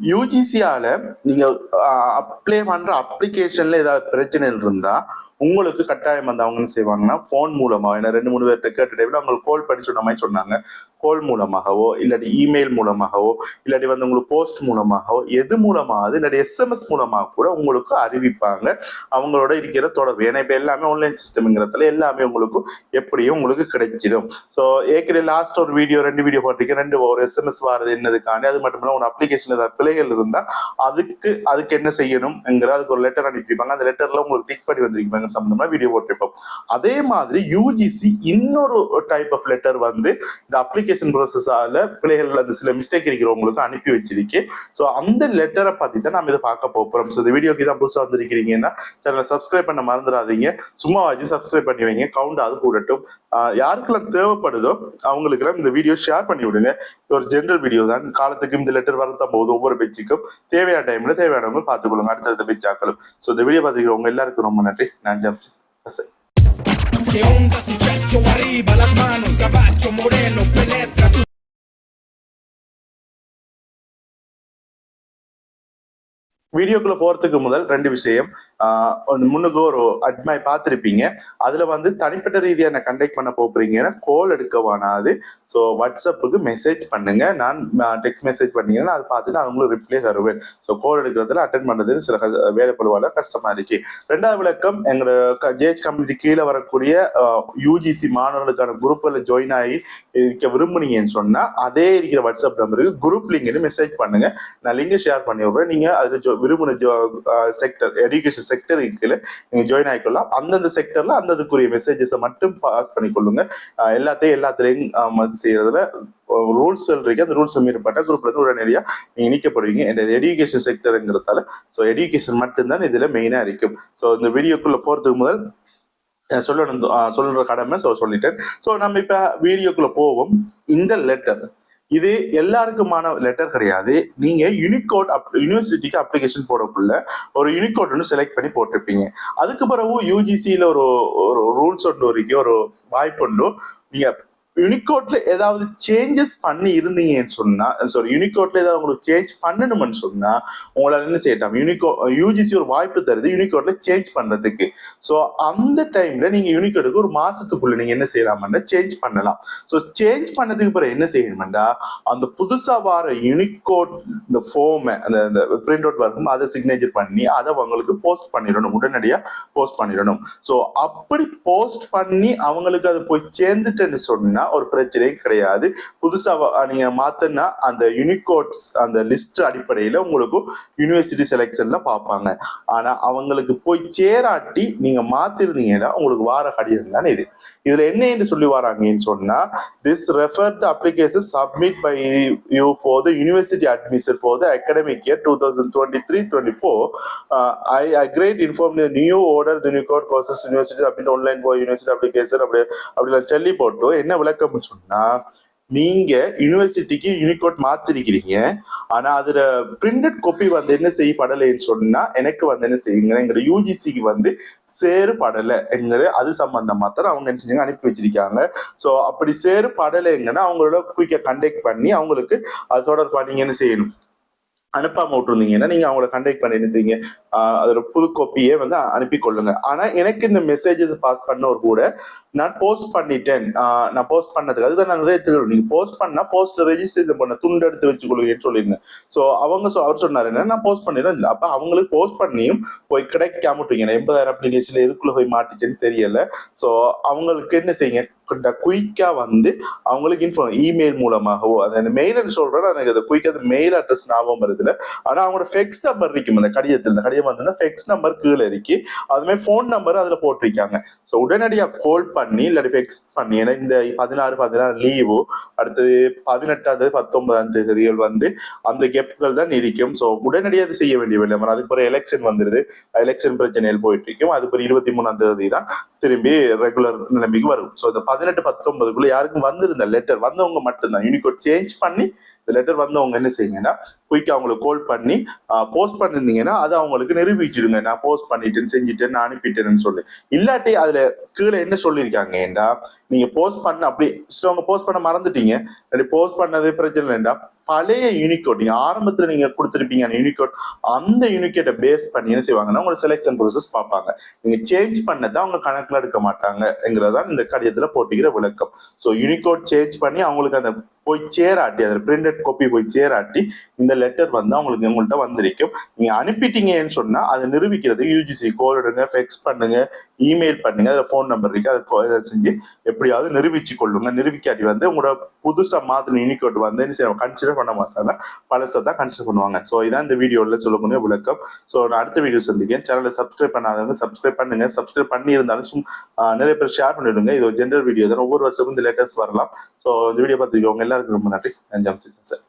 யூஜிசியால நீங்க அப்ளை பண்ற அப்ளிகேஷன்ல ஏதாவது பிரச்சனை இருந்தா உங்களுக்கு கட்டாயம் வந்து அவங்க என்ன செய்வாங்கன்னா ஃபோன் மூலமா ஏன்னா ரெண்டு மூணு பேர்கிட்ட கேட்ட டைம்ல அவங்களுக்கு கால் பண்ணி சொன்ன மாதிரி சொன்னாங்க. கால் மூலமாகவோ இல்லாட்டி இமெயில் மூலமாகவோ இல்லாட்டி வந்து உங்களுக்கு போஸ்ட் மூலமாகவோ எது மூலமாவது இல்லாட்டி எஸ்எம்எஸ் மூலமாக கூட உங்களுக்கு அறிவிப்பாங்க. அவங்களோட இருக்கிற தொடர்பு. ஏன்னா இப்போ எல்லாமே ஆன்லைன் சிஸ்டம்ங்கிறதுல எல்லாமே உங்களுக்கு எப்படியும் உங்களுக்கு கிடைச்சிடும். ஸோ ஏற்கனவே லாஸ்ட் ஒரு வீடியோ ரெண்டு வீடியோ போட்டிருக்கேன். ரெண்டு ஒரு எஸ்எம்எஸ் வாரது என்னதுக்காண்டி அது மட்டும் இல்லாமல் ஒரு அப்ளிகேஷன் ஏதாவது பிள்ளைகள் இருந்தால் அதுக்கு அதுக்கு என்ன செய்யணும்ங்கிற அதுக்கு ஒரு லெட்டர் அனுப்பிப்பாங்க. அந்த லெட்டர்ல உங்களுக்கு டிக் பண்ணி வந்திருப்பாங்க சம்மந்தமாக வீடியோ போட்டிருப்போம். அதே மாதிரி யூஜிசி இன்னொரு டைப் ஆஃப் லெட்டர் வந்து இந்த அப்ளிகேஷன் ப்ரோசஸால பிள்ளைகள் அந்த சில மிஸ்டேக் இருக்கிறவங்களுக்கு அனுப்பி வச்சிருக்கு. ஸோ அந்த லெட்டரை பத்தி தான் நம்ம இதை பார்க்க போகிறோம் ஸோ இந்த வீடியோக்கு தான் புதுசாக வந்திருக்கிறீங்கன்னா சேனலை சப்ஸ்கிரைப் பண்ண மறந்துடாதீங்க. சும்மா வச்சு சப்ஸ்கிரைப் பண்ணி வைங்க. கவுண்ட் அது கூடட்டும். யாருக்கெல்லாம் தேவைப்படுதோ அவங்களுக்கெல்லாம் இந்த வீடியோ ஷேர் பண்ணி விடுங்க. இது ஒரு ஜென்ரல் வீடியோ தான். காலத்துக்கு இந்த லெட்டர் வரத்தான் போகுது ஒவ்வொரு பேச்சுக்கும் தேவையான டைம்ல தேவையானவங்க பார்த்துக்கொள்ளுங்க. அடுத்தடுத்த பெச்சாக்களும் ஸோ இந்த வீடியோ பார்த்துக்கிறவங்க எல்லாருக்கும் ரொம்ப நன்றி. நான் ஜாம்சன் அசை ¿Qué onda, muchacho? Arriba las manos, caballo moreno, penetra வீடியோக்குள்ள போறதுக்கு முதல் ரெண்டு விஷயம் முன்னுக்கு ஒரு அட்மை பார்த்துருப்பீங்க. அதுல வந்து தனிப்பட்ட ரீதியா என்ன கண்டெக்ட் பண்ண போறீங்கன்னா கோல் எடுக்க வேணாது. ஸோ வாட்ஸ்அப்புக்கு மெசேஜ் பண்ணுங்க. நான் டெக்ஸ்ட் மெசேஜ் பண்ணீங்கன்னா அதை பார்த்துட்டு அவங்களுக்கு ரிப்ளை தருவேன். ஸோ கோல் எடுக்கிறதுல அட்டன் பண்றது சில க- வேலைப்படுவால கஷ்டமா இருக்கு. ரெண்டாவது விளக்கம் எங்களோட ஜேஹெச் கம்யூனிட்டி கீழே வரக்கூடிய யூஜிசி மாணவர்களுக்கான குரூப்ல ஜாயின் ஆகி இருக்க விரும்புனீங்கன்னு சொன்னா அதே இருக்கிற வாட்ஸ்அப் நம்பருக்கு குரூப் லிங்க்னு மெசேஜ் பண்ணுங்க. நான் லிங்க் ஷேர் பண்ணி விடுறேன். நீங்க அதுல விரும்பின செக்டர் எஜுகேஷன் செக்டர் இருக்குல்ல நீங்க ஜாயின் ஆகிக்கொள்ளலாம். அந்தந்த செக்டர்ல அந்ததுக்குரிய மெசேஜஸை மட்டும் பாஸ் பண்ணிக்கொள்ளுங்க. எல்லாத்தையும் எல்லாத்துலயும் செய்கிறதுல செய்யறதுல ரூல்ஸ் இருக்கு. அந்த ரூல்ஸ் மீறப்பட்ட குரூப்ல இருந்து உடனடியா நீங்க நீக்கப்படுவீங்க. இந்த எஜுகேஷன் செக்டருங்கிறதால ஸோ எஜுகேஷன் மட்டும்தான் இதுல மெயினா இருக்கும். ஸோ இந்த வீடியோக்குள்ள போறதுக்கு முதல் சொல்லணும் சொல்ற கடமை ஸோ சொல்லிட்டேன். ஸோ நம்ம இப்ப வீடியோக்குள்ள போவோம். இந்த லெட்டர் இது எல்லாருக்குமான லெட்டர் கிடையாது. நீங்க யூனிகோட் யூனிவர்சிட்டிக்கு அப்ளிகேஷன் போடக்குள்ள ஒரு யூனிகோட் ஒன்று செலக்ட் பண்ணி போட்டிருப்பீங்க. அதுக்கு பிறகு யூஜிசியில ஒரு ஒரு ரூல்ஸ் ஒன்று வரைக்கும் ஒரு வாய்ப்பு உண்டு. நீங்க யூனிகோட்ல ஏதாவது சேஞ்சஸ் பண்ணி இருந்தீங்கன்னு சொன்னா சாரி யூனிகோட்ல ஏதாவது உங்களுக்கு சேஞ்ச் பண்ணணும்னு சொன்னா உங்களால என்ன செய்யலாம் யூனிகோ யூஜிசி ஒரு வாய்ப்பு தருது யூனிகோட்ல சேஞ்ச் பண்றதுக்கு. ஸோ அந்த டைம்ல நீங்க யூனிகோடுக்கு ஒரு மாசத்துக்குள்ள நீங்க என்ன செய்யலாம்னா சேஞ்ச் பண்ணலாம். ஸோ சேஞ்ச் பண்ணதுக்கு பிறகு என்ன செய்யணும்டா அந்த புதுசா வர யூனிகோட் இந்த ஃபோமை அந்த அந்த பிரிண்ட் அவுட் வரும் அதை சிக்னேச்சர் பண்ணி அதை அவங்களுக்கு போஸ்ட் பண்ணிடணும் உடனடியா போஸ்ட் பண்ணிடணும். ஸோ அப்படி போஸ்ட் பண்ணி அவங்களுக்கு அது போய் சேர்ந்துட்டேன்னு சொன்னா ஒரு பிரச்சனையும் கிடையாது. புதுசா நீங்க மாத்தினா அந்த யூனிகோட்ஸ் அந்த லிஸ்ட் அடிப்படையில உங்களுக்கு யூனிவர்சிட்டி செலெக்ஷன்ல பார்ப்பாங்க ஆனா அவங்களுக்கு போய் சேராட்டி நீங்க மாத்திருந்தீங்கன்னா உங்களுக்கு வார கடிதம் தானே இது. இதுல என்ன என்று சொல்லி வராங்கன்னு சொன்னா this refer the application submit by you for the university admission for the academic year two thousand twenty three twenty four I agreed inform new order unicode courses university அப்படின்னு ஆன்லைன் போய் யூனிவர்சிட்டி அப்ளிகேஷன் அப்படி அப்படிலாம் சொல்லி போட்டு என்ன விளக்கம் சொன்னா நீங்க யூனிவர்சிட்டிக்கு யூனிகோட் மாத்திருக்கிறீங்க. ஆனா அதுல பிரிண்டட் கோப்பி வந்து என்ன செய்யப்படலைன்னு சொன்னா எனக்கு வந்து என்ன செய்யுங்க எங்க யூஜிசிக்கு வந்து சேறுபடலைங்கிற அது சம்பந்தமா தான் அவங்க என்ன செஞ்சாங்க அனுப்பி வச்சிருக்காங்க. ஸோ அப்படி சேறுபடலைங்கன்னா அவங்களோட குயிக்க கண்டெக்ட் பண்ணி அவங்களுக்கு அது தொடர்பா நீங்க என்ன செய்யணும்? அனுப்பாம விட்டுருந்தீங்கன்னா நீங்க அவங்கள கண்டெக்ட் பண்ணி என்ன செய்யுங்க அதோட புது காப்பியே வந்து அனுப்பி கொள்ளுங்க. ஆனா எனக்கு இந்த மெசேஜஸ் பாஸ் பண்ணவர் கூட நான் போஸ்ட் பண்ணிட்டேன். நான் போஸ்ட் பண்ணதுக்கு அதுதான் நான் நிறைய தெரியும் நீங்க போஸ்ட் பண்ணா போஸ்ட் ரெஜிஸ்டர் பண்ண துண்டு எடுத்து வச்சுக்கொள்ளுங்கன்னு சொல்லியிருந்தேன் ஸோ அவங்க அவர் சொன்னாரு என்ன நான் போஸ்ட் பண்ணிடுறேன். அப்ப அவங்களுக்கு போஸ்ட் பண்ணியும் போய் கிடைக்காம விட்டீங்க எண்பதாயிரம் அப்ளிகேஷன்ல எதுக்குள்ள போய் மாட்டுச்சுன்னு தெரியல. ஸோ அவங்களுக்கு என்ன செய்யுங்க? குயிக்காக வந்து அவங்களுக்கு இன்ஃபார்ம் இமெயில் மூலமாகவோ அந்த மெயில் சொல்றேன் எனக்கு அந்த குயிக்கா மெயில் அட்ரஸ் ஞாபகம் வருதுல. ஆனால் அவங்களோட ஃபெக்ஸ் நம்பர் இருக்கும். அந்த கடிதத்தில் இந்த கடிதம் வந்ததுன்னா ஃபெக்ஸ் நம்பர் கீழே இருக்கு. அதுமாதிரி ஃபோன் நம்பர் அதில் போட்டிருக்காங்க. ஸோ உடனடியாக கால் பண்ணி இல்லாட்டி ஃபெக்ஸ் பண்ணி ஏன்னா இந்த பதினாறு பதினாறு லீவு அடுத்தது பதினெட்டாம் தேதி பத்தொன்பதாம் தேதிகள் வந்து அந்த கெப்கள் தான் இருக்கும். ஸோ உடனடியாக அது செய்ய வேண்டிய வேலை. அதுக்கு பிறகு எலெக்ஷன் வந்துருது. எலெக்ஷன் பிரச்சனைகள் போயிட்டு இருக்கும். அதுக்கு ஒரு இருபத்தி மூணாம் தேதி தான் திரும்பி ரெகுலர் நிலைமைக்கு வரும். ஸோ இந்த பதினெட்டு பத்தொன்பதுக்குள்ள யாருக்கும் வந்திருந்த லெட்டர் வந்தவங்க மட்டும்தான். யூனிகோட் சேஞ்ச் பண்ணி இந்த லெட்டர் வந்தவங்க என்ன செய்யுங்கன்னா குயிக்காக அவங்களுக்கு கால் பண்ணி போஸ்ட் பண்ணிருந்தீங்கன்னா அதை அவங்களுக்கு நிரூபிச்சிடுங்க. நான் போஸ்ட் பண்ணிட்டேன் செஞ்சுட்டேன் நான் அனுப்பிட்டேன்னு சொல்லி. இல்லாட்டி அதுல கீழே என்ன சொல்லியிருக்காங்க ஏண்டா? நீங்க போஸ்ட் பண்ண அப்படி அவங்க போஸ்ட் பண்ண மறந்துட்டீங்க. போஸ்ட் பண்ணது பிரச்சனை இல்லைண்டா. பழைய யூனிகோட் நீங்க ஆரம்பத்துல நீங்க கொடுத்துருப்பீங்க அந்த யூனிகோட் அந்த யூனிகேட்டை பேஸ் பண்ணி என்ன செய்வாங்கன்னா உங்களோட செலெக்ஷன் ப்ரோசஸ் பார்ப்பாங்க. நீங்க சேஞ்ச் பண்ணதை அவங்க கணக்குல எடுக்க மாட்டாங்கங்கிறதான் இந்த கடிதத்துல போட்டிக்கிற விளக்கம். ஸோ யூனிகோட் சேஞ்ச் பண்ணி அவங்களுக்கு அந்த போய் சேராட்டி அதில் பிரிண்டட் காப்பி போய் சேராட்டி இந்த லெட்டர் வந்து அவங்களுக்கு உங்கள்கிட்ட வந்திருக்கும். நீங்கள் அனுப்பிட்டீங்கன்னு சொன்னால் அதை நிரூபிக்கிறது யூஜிசி கோல் எடுங்க ஃபெக்ஸ் பண்ணுங்க இமெயில் பண்ணுங்க அதில் ஃபோன் நம்பர் இருக்கு அதை இதை செஞ்சு எப்படியாவது நிரூபிச்சு கொள்ளுங்க. நிரூபிக்காட்டி வந்து உங்களோட புதுசாக மாத்தின யூனிகோட் வந்து கன்சிடர் பண்ண மாட்டாங்க. பழசை தான் கன்சிடர் பண்ணுவாங்க. ஸோ இதான் இந்த வீடியோவில் சொல்லக்கூடிய விளக்கம். ஸோ நான் அடுத்த வீடியோ சந்திக்கிறேன். சேனலை சப்ஸ்கிரைப் பண்ணாதவங்க சப்ஸ்கிரைப் பண்ணுங்க. சப்ஸ்கிரைப் பண்ணி இருந்தாலும் சும்- நிறைய பேர் ஷேர் பண்ணிடுங்க. இது ஒரு ஜென்ரல் வீடியோ தான் ஒவ்வொரு வருஷமும் இந்த லேட்டஸ்ட் வரலாம். ஸோ இந்த வீடியோ பார்த்துக்கோங்க எல்லாருக்கும் ரொம்ப நன்றி. நான் ஜம்சிக்கேன் சார்.